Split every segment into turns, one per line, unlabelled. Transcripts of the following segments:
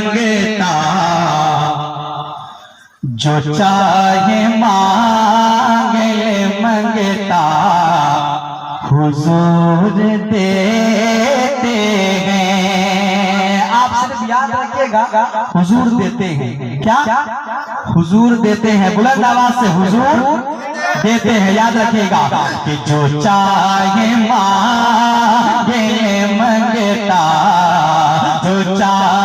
منگتا جو چاہے مانگے منگتا۔ حضور دیتے ہیں۔ آپ صرف یاد رکھیے گا، حضور دیتے ہیں۔ کیا؟ حضور دیتے ہیں۔ بلند آواز سے حضور دیتے ہیں۔ یاد رکھیے گا کہ جو چاہے مانگے منگتا۔ جو چاہے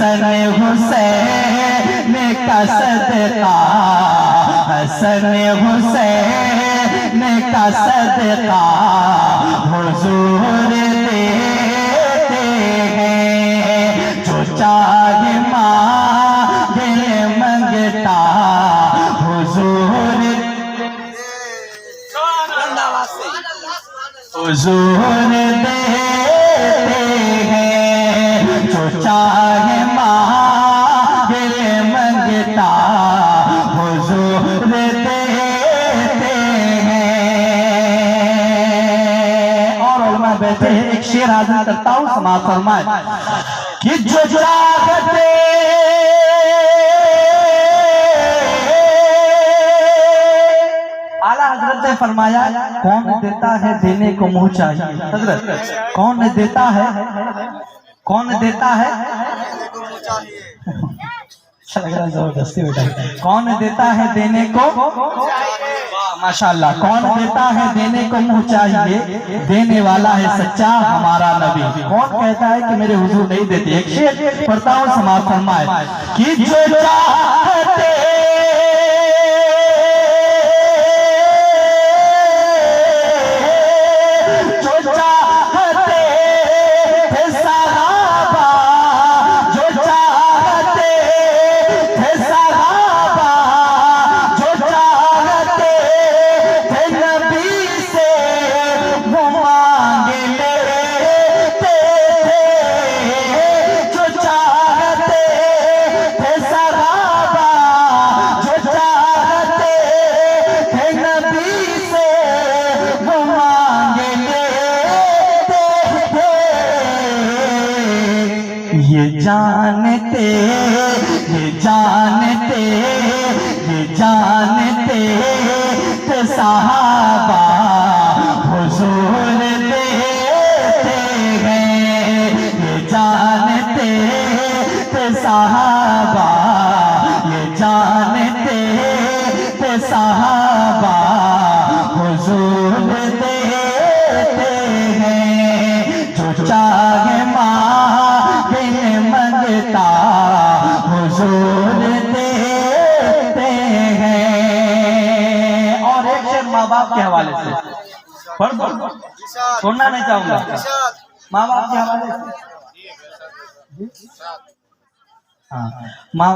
حسن حسین کا صدقہ حسن حسین کا صدقہ حضور دیتے ہیں۔ جو چاہے مانگے منگتا حضور حضور دیتے ہیں۔ جو چاہے مانگے منگتا حضور دیتے ہیں۔ اور علماء بیٹھے ہیں، ایک شیر حاضر کرتا ہوں، سماعت فرمائے۔ کہ جو چاہتے اعلیٰ حضرت نے فرمایا، کون دیتا ہے دینے کو منہ چاہیے؟ حضرت، کون دیتا ہے کون دیتا ہے؟ لگ رہا ہے زبردستی بیٹا۔ کون دیتا ہے دینے کو؟ ماشاء اللہ کون دیتا ہے دینے کو؟ منہ چاہیے۔ دینے والا ہے سچا ہمارا نبی۔ کون کہتا ہے کہ میرے حضور نہیں دیتے؟ ایک شیر پڑھتا ہوں سماعت فرمائے۔ کہ جو چاہتے یہ جانتے یہ جانتے یہ جانتے کہ صحابہ حضور دیتے ہیں یہ جانتے کہ باپ کے حوالے سے۔ پڑھ دو۔ سننا نہیں چاہوں گا۔ ماں باپ کے حوالے سے۔ ہاں۔ ماں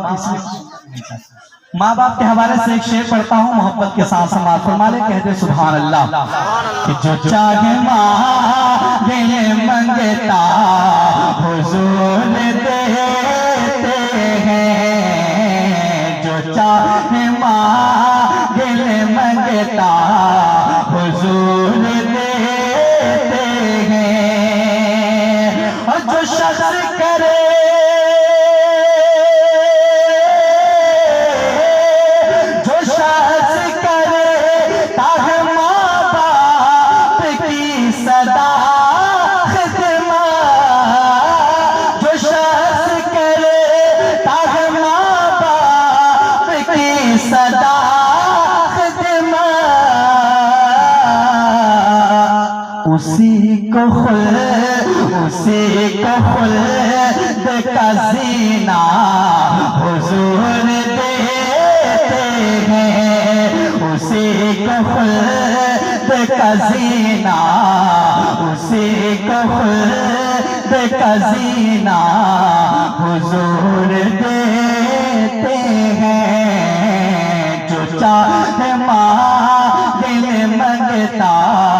ماں باپ کے حوالے سے ایک شعر پڑھتا ہوں محبت کے ساتھ سماعت فرما لے کہتے سبحان اللہ۔ کہ جو چاہے مانگے منگتا حضور کو خلد کا زینہ حضور دیتے ہیں۔ اسی کو خلد کا زینہ، اسی کو خلد کا زینہ حضور دیتے ہیں۔ جو چاہے ماں دل منگتا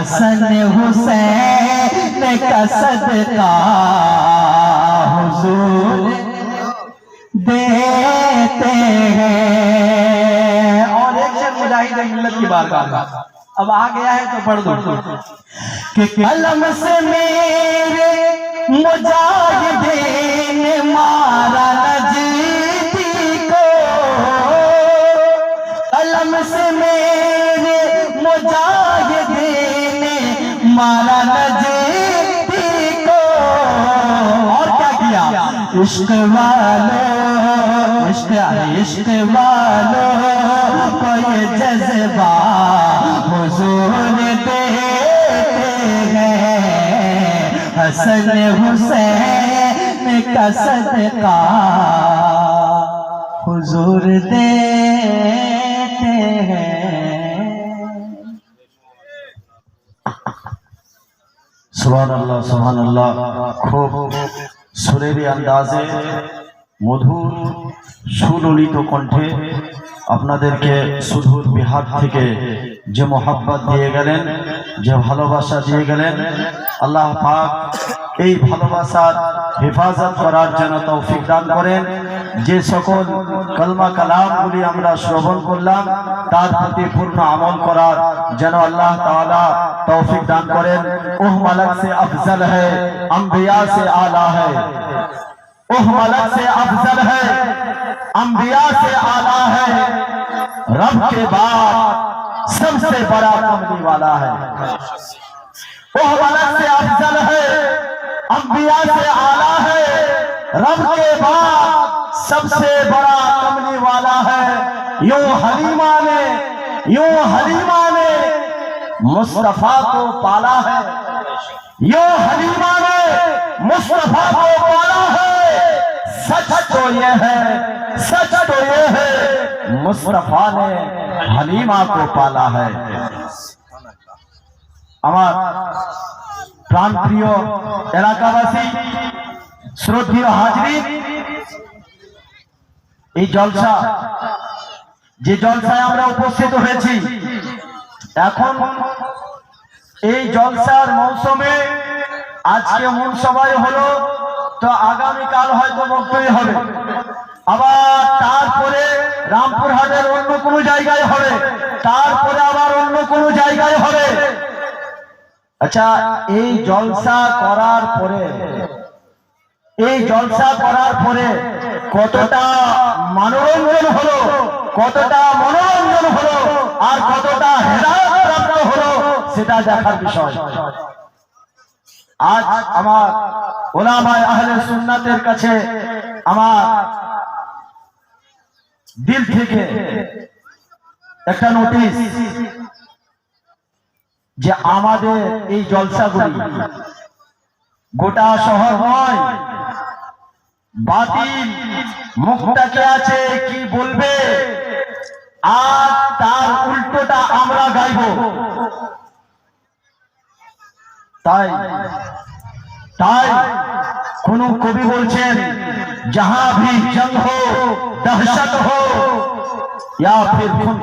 حسن حسین کا صدقہ حضور دیتے ہیں۔ اور ایک شیخ مجاہد ملت کی بارگاہ میں اب آ گیا ہے تو پڑھ دو۔ کہ قلم سے میرے مجاہدین والو عشق عشق کوئی جذبہ حضور دیتے ہیں حسن حسین کا صدقہ حضور دیتے ہیں
سبحان اللہ سبحان اللہ خوب۔ সুরেরি আন্দাজে মধুর সুললিত কণ্ঠে আপনাদেরকে সুধুর বিহার থেকে যে মোহাব্বত দিয়ে গেলেন, যে ভালোবাসা দিয়ে গেলেন, আল্লাহ পাক এই ভালোবাসার হেফাজত করার জন্য তৌফিক দান করেন। جے যে کلمہ کلام بلی আমরা শ্রবণ করলাম، তার پتی পূর্ণ عمل قرار جنو اللہ تعالی توفیق دان کریں اوہ ملک سے افضل ہے انبیاء سے آلہ ہے اوہ ملک سے افضل ہے انبیاء سے آلہ ہے رب کے بعد سب سے بڑا کملی والا ہے اوہ ملک سے افضل ہے انبیاء سے آلہ ہے رب کے بعد سب سے بڑا کملی والا ہے۔ یوں حلیمہ نے، یوں حلیمہ نے مصطفیٰ کو پالا ہے۔ یوں حلیمہ نے مصطفیٰ کو پالا ہے۔ سچ تو یہ ہے، سچ تو یہ ہے، مصطفیٰ نے حلیمہ کو پالا ہے۔ امار প্রাণ علاقہ بسی سروتیو حاجری এই জলসা, যে জলসায় আমরা উপস্থিত হয়েছি, এখন এই জলসার মৌসুমে আজকে মূল সবাই হলো, তো আগামীকাল হয়তো বক্তব্য হবে। আবার তারপরে রামপুরহাটের অন্য কোনো জায়গায় হবে, তারপরে আবার অন্য কোনো জায়গায় হবে। আচ্ছা এই জলসা করার পরে এই জলসা করার পরে কতটা মনোরঞ্জন হলো, কতটা মনোরঞ্জন হলো আর কতটা হেদায়ত প্রাপ্ত হলো সেটা দেখার বিষয়। আজ আমার ওলামায় আহলে সুন্নাতের কাছে আমার দিল থেকে একটা নোটিশ যে আমাদের এই জলসাগুলি গোটা শহর নয় বাতিল মুক্তাকে আছে, কি বলবে? আর তার উল্টোটা আমরা গাইব। তাই তাই কোন কবি বলছেন যাহা ভি জঙ্গ হো, দহশত হো, ইয়া ফির খুন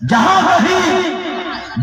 যাহা ভি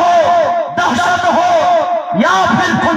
হো, দহশত হো, ইয়া ফির খুন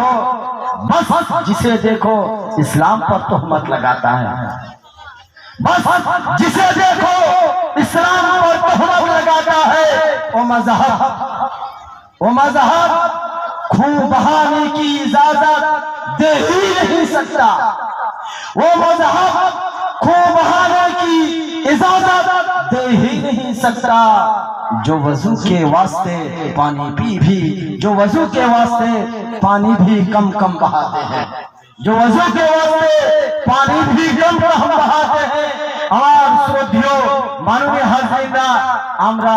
হো। بس جسے دیکھو اسلام پر تہمت لگاتا ہے۔ بس جسے دیکھو اسلام پر تہمت لگاتا ہے۔ وہ مذہب وہ مذہب خون بہانے کی اجازت دے ہی نہیں سکتا۔ وہ مذہب خون بہانے کی اجازت دے ہی نہیں سکتا۔ جو وضو کے واسطے پانی پی بھی جو وضو کے واسطے پانی بھی کم کم بہاتے ہیں۔ جو وضو کے واسطے پانی بھی کم کم بہاتے ہیں۔ آپ سو মাননীয় হাজরিনরা আমরা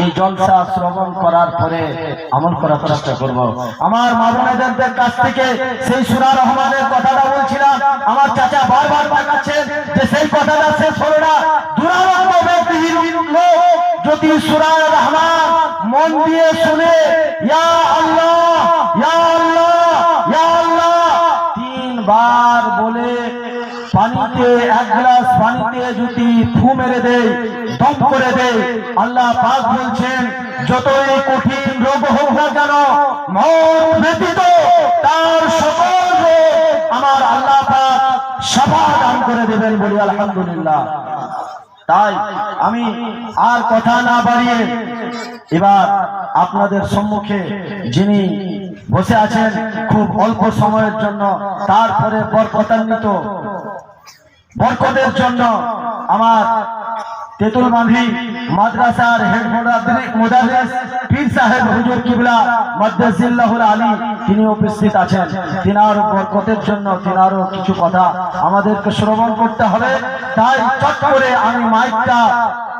এই জলসা শ্রবণ করার পরে আমল করার চেষ্টা করব। আমার মা বোনেদের কাছ থেকে সেই সুরা রহমানের কথাটা বলছিলাম। আমার চাচা বারবার দেখাচ্ছেন যে সেই কথাটা শেষ হলো না। দুরারোগ্য ব্যক্তিহীন লোক যদি সুরা রহমান মন দিয়ে শুনে, ইয়া আল্লাহ ইয়া আল্লাহ ইয়া আল্লাহ, তিনবার বলে পানিতে, এক গ্লাস পানিতে যদি ফু মেরে দেয়, দম করে দেয়, আল্লাহ পাক বলছেন, যতই কঠিন রোগ হোক না কেন মন ব্যতীত তার সকল রোগ আমার আল্লাহ পাক সাফা দান করে দেবেন বলি আলহামদুলিল্লাহ। তাই আমি আর কথা না বাড়িয়ে এবার আপনাদের সম্মুখে যিনি বসে আছেন খুব অল্প সময়ের জন্য, তারপরে বরকতান্বিত। বরকতের জন্য আমার তেতুল মাঝি মাদ্রাসার হেড হুজুর কিবলা আলী তিনি উপস্থিত আছেন। তিনার বরকতের জন্য তিনারও কিছু কথা আমাদেরকে শ্রবণ করতে হবে। তাই চট করে আমি মাইকটা